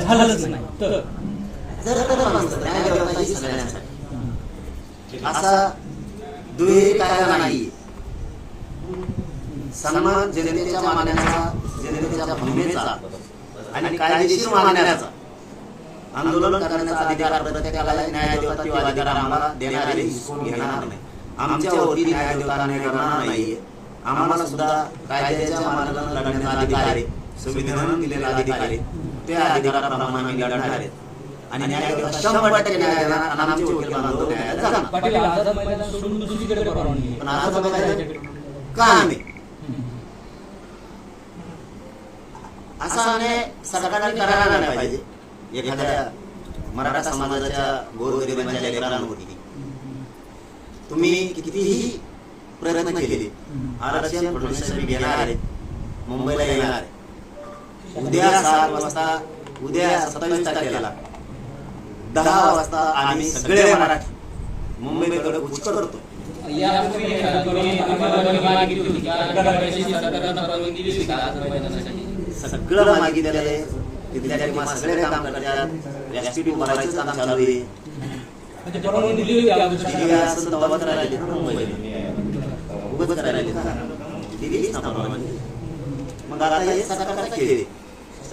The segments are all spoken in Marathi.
झालंच नाही. तर? असा दुहेरी कायदा नाही. सन्मान जनतेच्या मागण्याचा जनतेच्या भूमीचा आणि कायदेशीर मागण्याचा आंदोलन करण्याचा अधिकार प्रत्येकाला. न्यायदेवता अधिकार आम्हाला देणारे हिसकून घेणार नाही. आमच्या वरती न्यायदेवता नाही करणार नाहीये. आम्हाला सुद्धा कायद्याच्या मार्गाने लढण्याचा अधिकार आहे. संविधानानं दिलेला अधिकार आहे. त्या अधिकाराप्रमाणे आम्ही लढणार आहेत आणि न्यायदेवता शंभर टक्के न्याय देणार आणि आमचे वकील बांधव न्यायालयात जाणार. पाटील आझाद मैदान सोडून दुसरीकडे परवानगी आहे. पण आता का नाही? असा सरकारने करायला नाही पाहिजे. एखाद्या मराठा समाजाच्या गोरगरिबांच्या लेकरांवरती. तुम्ही कितीही प्रयत्न केले. आरक्षण साहेब घेणार आहे मुंबईला येणार आहे उद्या सात वाजता उद्या सत्तावीस तारखेला. दहा वाजता आम्ही सगळे मराठी मुंबईकडे कूच करतो? सगळं मागितलेलं आहे तिथल्या किंवा सगळे काम करतात. व्यासपीठ उभारायचं काम चालू आहे. म्हणजे असं तवाच राहिले ना मुंबईला. ना परवानगी. मग आता हे सरकारचा खेळ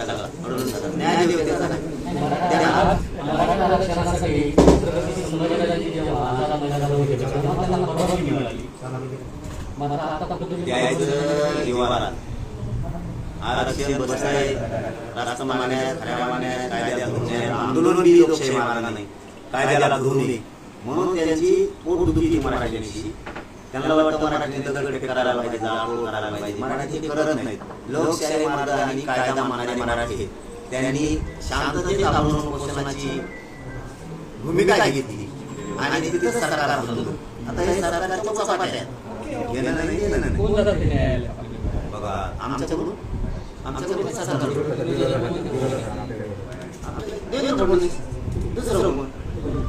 न्याय देवतेचा निवारण आरक्षण राष्ट्रमान्य आंदोलन बी लोकशाही मार्गाने कायद्याला म्हणून त्यांची पोटदुखी मराठ्यांची त्यांना वाटतं मराठी दगड करायला पाहिजे जाळपोळ करायला पाहिजे मराठी ते करत नाहीत लोकशाही मार्ग आणि कायदा मानणारे मराठी आहेत. त्यांनी शांततेत आंदोलन उपोषणाची भूमिका घेतली आणि तिथं सरकार. आता हे आहेत. घेणं नाही देणं नाही? बघा आमच्याकडून आमच्याकडून दुसरं?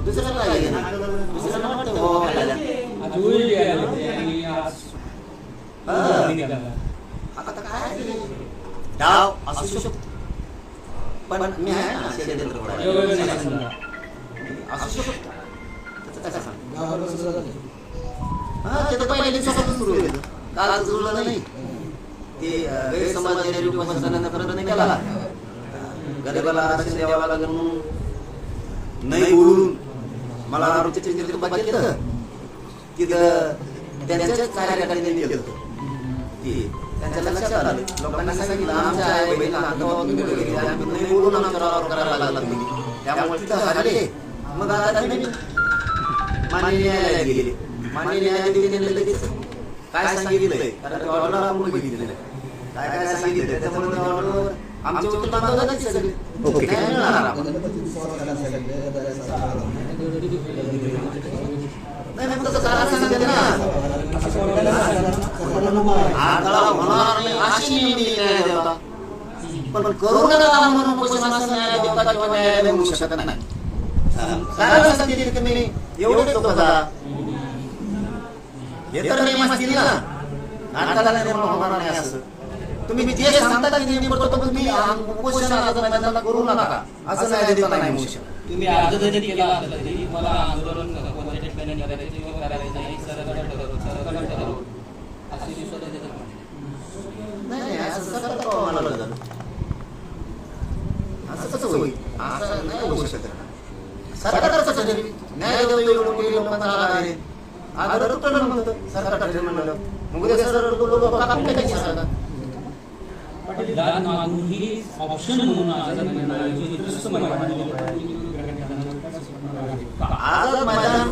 दुसरं काय? दुसरं वाटतं हो आपल्याला. आज उलटी आली आणि आज हा. आता काय डाव असू शकतो. पण मी आहे ना षडयंत्र फोडायला. एवढं नाही समजा. असू शकतो. त्याचं काय सांग? हा ते तर पहिले दिवसापासून सुरू होईल काल जुळलं नाही. ते गैरसमज केला गरीबाला आरक्षण द्यावं लागेल म्हणून. नाही बोलून. मला आरोग्य केलं. तिथं त्यांच्याच कार्यकर्त्यांनी केलं ते त्यांच्या लक्षात आलं. लोकांना सांगितलं आमच्या आई बहिणी अंगावर तुम्ही गेली, आम्ही नाही बोलून आमच्यावर आरोप करायला लागला तुम्ही. त्यामुळे तिथं हरले मग आता तुम्ही मान्य न्यायालयात गेले. मान्य न्यायालयाने लगेच काय सांगितलंय? कारण ऑर्डर आपण बघितलेलं. काय काय सांगितलं त्याच्यामुळे त्या ऑर्डरवर आमचे वकील बांधव जातात सगळे. आपण. नाही मग तसं करा सांगितलं ना आताला होणार नाही अशी न्याय देवता. पण करू नका म्हणून उपोषणाचा न्याय देवता किंवा न्यायालय होऊ शकत नाही. तुम्ही एवढे लोक हे तर नियम असतील ना निर्माण होणार नाही असं. तुम्ही जे सांगता की नियम करतो पण मी करू नका. असं न्याय देवता नाही होऊ शकत. तुम्ही अर्ज जरी केला असला तरी मला आंदोलन कोणत्या ठिकाणी करायचं किंवा करायचं नाही सरकार सरकार नाही नाही, असं कसं होईल? असं नाही होऊ शकत सरकार कसं ठरेल न्याय आहे आदर ठरलं म्हणतं सरकार म्हणलं. मग उद्या सरकार लोक ऑप्शन म्हणून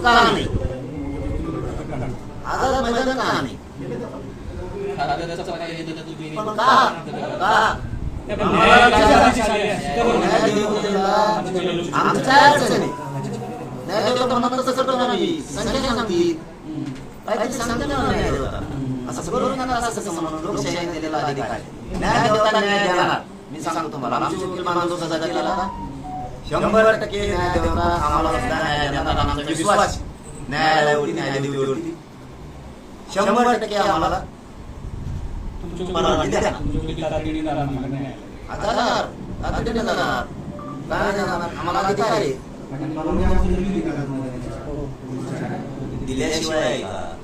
का नाही आझाद मैदान का नाही कागदाचं काय हे देतात तुम्ही? पण का का नाही, पण न्यायालयाची आधीची शाही आहे. तर न्याय देवतेला आमच्या अडचणी न्याय देवता म्हणत तसं करतो नाही संख्या सांगतील काहीतरी सांगते ना न्याय देवता असं करू नका असं कसं म्हणून लोकशाही दिलेला अधिकार आहे. न्याय देवता न्याय देणार मी सांगतो तुम्हाला आमचे वकील मानतो सजा केला शंभर टक्के न्याय देवता आम्हाला सुद्धा न्याय देणार आमचा विश्वास आहे. न्यायालयावरती न्यायालयावरती शंभर टक्के आम्हाला परवानगी द्या. आता जाणार. काय जाणार? आम्हाला अधिकार आहे. दिल्याशिवाय आहे का?